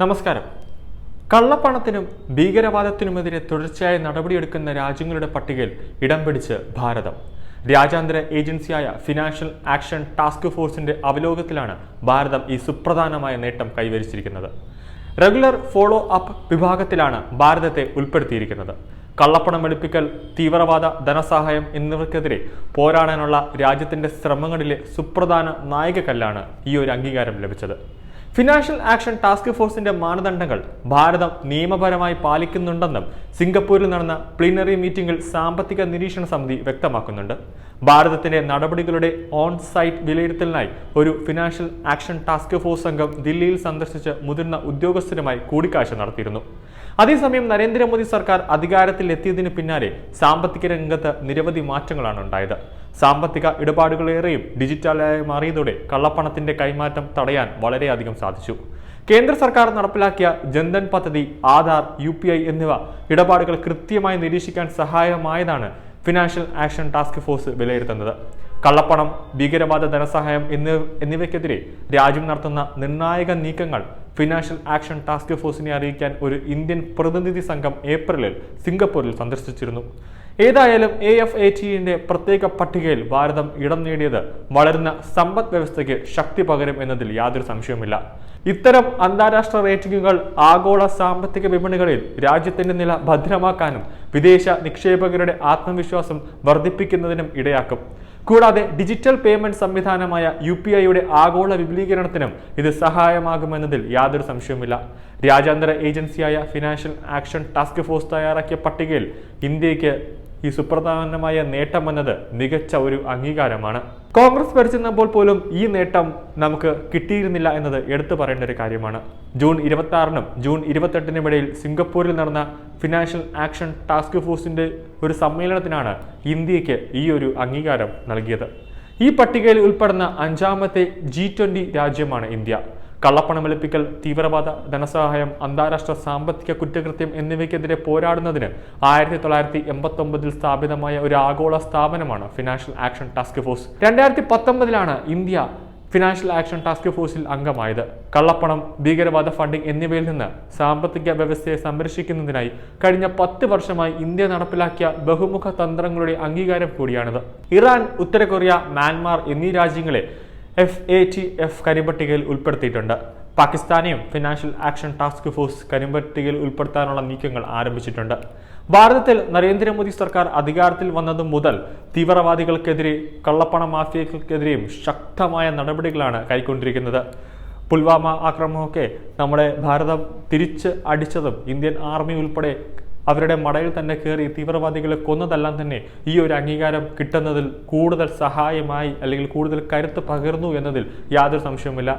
നമസ്കാരം. കള്ളപ്പണത്തിനും ഭീകരവാദത്തിനുമെതിരെ തുടർച്ചയായി നടപടിയെടുക്കുന്ന രാജ്യങ്ങളുടെ പട്ടികയിൽ ഇടം പിടിച്ച് ഭാരതം. രാജ്യാന്തര ഏജൻസിയായ ഫിനാൻഷ്യൽ ആക്ഷൻ ടാസ്ക് ഫോഴ്സിന്റെ അവലോകത്തിലാണ് ഭാരതം ഈ സുപ്രധാനമായ നേട്ടം കൈവരിച്ചിരിക്കുന്നത്. റെഗുലർ ഫോളോ അപ്പ് വിഭാഗത്തിലാണ് ഭാരതത്തെ ഉൾപ്പെടുത്തിയിരിക്കുന്നത്. കള്ളപ്പണം വെളുപ്പിക്കൽ തീവ്രവാദ ധനസഹായം എന്നിവർക്കെതിരെ പോരാടാനുള്ള രാജ്യത്തിന്റെ ശ്രമങ്ങളിലെ സുപ്രധാന നായികക്കല്ലാണ് ഈ ഒരു അംഗീകാരം ലഭിച്ചത്. ഫിനാൻഷ്യൽ ആക്ഷൻ ടാസ്ക് ഫോഴ്സിന്റെ മാനദണ്ഡങ്ങൾ ഭാരതം നിയമപരമായി പാലിക്കുന്നുണ്ടെന്നും സിംഗപ്പൂരിൽ നടന്ന പ്ലീനറി മീറ്റിംഗിൽ സാമ്പത്തിക നിരീക്ഷണ സമിതി വ്യക്തമാക്കുന്നുണ്ട്. ഭാരതത്തിന്റെ നടപടികളുടെ ഓൺ സൈറ്റ് വിലയിരുത്തലിനായി ഒരു ഫിനാൻഷ്യൽ ആക്ഷൻ ടാസ്ക് ഫോഴ്സ് സംഘം ദില്ലിയിൽ സന്ദർശിച്ച് മുതിർന്ന ഉദ്യോഗസ്ഥരുമായി കൂടിക്കാഴ്ച നടത്തിയിരുന്നു. അതേസമയം നരേന്ദ്രമോദി സർക്കാർ അധികാരത്തിൽ എത്തിയതിനു പിന്നാലെ സാമ്പത്തിക രംഗത്ത് നിരവധി മാറ്റങ്ങളാണ് ഉണ്ടായത്. സാമ്പത്തിക ഇടപാടുകളേറെയും ഡിജിറ്റലായി മാറിയതോടെ കള്ളപ്പണത്തിന്റെ കൈമാറ്റം തടയാൻ വളരെയധികം സാധിച്ചു. കേന്ദ്ര സർക്കാർ നടപ്പിലാക്കിയ ജൻധൻ പദ്ധതി ആധാർ യു എന്നിവ ഇടപാടുകൾ കൃത്യമായി നിരീക്ഷിക്കാൻ സഹായമായതാണ് ഫിനാൻഷ്യൽ ആക്ഷൻ ടാസ്ക് ഫോഴ്സ് വിലയിരുത്തുന്നത്. കള്ളപ്പണം ഭീകരവാദ ധനസഹായം എന്നിവ എന്നിവയ്ക്കെതിരെ രാജ്യം നടത്തുന്ന നിർണായക നീക്കങ്ങൾ ഫിനാൻഷ്യൽ ആക്ഷൻ ടാസ്ക് ഫോഴ്സിനെ അറിയിക്കാൻ ഒരു ഇന്ത്യൻ പ്രതിനിധി സംഘം ഏപ്രിലിൽ സിംഗപ്പൂരിൽ സന്ദർശിച്ചിരുന്നു. ഏതായാലും എ എഫ് എ ടിന്റെ പ്രത്യേക പട്ടികയിൽ ഭാരതം ഇടം നേടിയത് വളരുന്ന സമ്പദ് വ്യവസ്ഥയ്ക്ക് ശക്തി പകരും എന്നതിൽ യാതൊരു സംശയവുമില്ല. ഇത്തരം അന്താരാഷ്ട്ര റേറ്റിംഗുകൾ ആഗോള സാമ്പത്തിക വിപണികളിൽ രാജ്യത്തിന്റെ നില ഭദ്രമാക്കാനും വിദേശ നിക്ഷേപകരുടെ ആത്മവിശ്വാസം വർദ്ധിപ്പിക്കുന്നതിനും ഇടയാക്കും. കൂടാതെ ഡിജിറ്റൽ പേയ്മെന്റ് സംവിധാനമായ യു പി ഐയുടെ ആഗോള വിപുലീകരണത്തിനും ഇത് സഹായമാകുമെന്നതിൽ യാതൊരു സംശയവുമില്ല. രാജ്യാന്തര ഏജൻസിയായ ഫിനാൻഷ്യൽ ആക്ഷൻ ടാസ്ക് ഫോഴ്സ് തയ്യാറാക്കിയ പട്ടികയിൽ ഇന്ത്യയ്ക്ക് ഈ സുപ്രധാനമായ നേട്ടം എന്നത് മികച്ച ഒരു അംഗീകാരമാണ്. കോൺഗ്രസ് ഭരിച്ചിരുന്നപ്പോൾ പോലും ഈ നേട്ടം നമുക്ക് കിട്ടിയിരുന്നില്ല എന്നത് എടുത്തു പറയേണ്ട ഒരു കാര്യമാണ്. ജൂൺ ഇരുപത്തി ആറിനും ജൂൺ ഇരുപത്തെട്ടിനും ഇടയിൽ സിംഗപ്പൂരിൽ നടന്ന ഫിനാൻഷ്യൽ ആക്ഷൻ ടാസ്ക് ഫോഴ്സിന്റെ ഒരു സമ്മേളനത്തിനാണ് ഇന്ത്യയ്ക്ക് ഈ ഒരു അംഗീകാരം നൽകിയത്. ഈ പട്ടികയിൽ ഉൾപ്പെടുന്ന അഞ്ചാമത്തെ ജി രാജ്യമാണ് ഇന്ത്യ. കള്ളപ്പണം വെളുപ്പിക്കൽ തീവ്രവാദ ധനസഹായം അന്താരാഷ്ട്ര സാമ്പത്തിക കുറ്റകൃത്യം എന്നിവയ്ക്കെതിരെ പോരാടുന്നതിന് ആയിരത്തി തൊള്ളായിരത്തി എൺപത്തി സ്ഥാപിതമായ ഒരു ആഗോള സ്ഥാപനമാണ് ഫിനാൻഷ്യൽ ആക്ഷൻ ടാസ്ക് ഫോഴ്സ് രണ്ടായിരത്തി പത്തൊമ്പതിലാണ് ഇന്ത്യ ഫിനാൻഷ്യൽ ആക്ഷൻ ടാസ്ക് ഫോഴ്സിൽ അംഗമായത്. കള്ളപ്പണം ഭീകരവാദ ഫണ്ടിംഗ് എന്നിവയിൽ നിന്ന് സാമ്പത്തിക വ്യവസ്ഥയെ സംരക്ഷിക്കുന്നതിനായി കഴിഞ്ഞ പത്ത് വർഷമായി ഇന്ത്യ നടപ്പിലാക്കിയ ബഹുമുഖ തന്ത്രങ്ങളുടെ അംഗീകാരം കൂടിയാണിത്. ഇറാൻ ഉത്തര കൊറിയ മ്യാൻമാർ എന്നീ രാജ്യങ്ങളെ എഫ് എ ടി എഫ് കരിമ്പട്ടികയിൽ ഉൾപ്പെടുത്തിയിട്ടുണ്ട്. പാകിസ്ഥാനെയും ഫിനാൻഷ്യൽ ആക്ഷൻ ടാസ്ക് ഫോഴ്സ് കരിമ്പട്ടികയിൽ ഉൾപ്പെടുത്താനുള്ള നീക്കങ്ങൾ ആരംഭിച്ചിട്ടുണ്ട്. ഭാരതത്തിൽ നരേന്ദ്രമോദി സർക്കാർ അധികാരത്തിൽ വന്നതു മുതൽ തീവ്രവാദികൾക്കെതിരെ കള്ളപ്പണ മാഫിയകൾക്കെതിരെയും ശക്തമായ നടപടികളാണ് കൈക്കൊണ്ടിരിക്കുന്നത്. പുൽവാമ ആക്രമണമൊക്കെ നമ്മുടെ ഭാരതം തിരിച്ച് അടിച്ചതും ഇന്ത്യൻ ആർമി ഉൾപ്പെടെ അവരുടെ മടയിൽ തന്നെ കയറി തീവ്രവാദികളെ കൊന്നതെല്ലാം തന്നെ ഈ ഒരു അംഗീകാരം കിട്ടുന്നതിൽ കൂടുതൽ സഹായമായി അല്ലെങ്കിൽ കൂടുതൽ കരുത്ത് പകർന്നു എന്നതിൽ യാതൊരു സംശയവുമില്ല.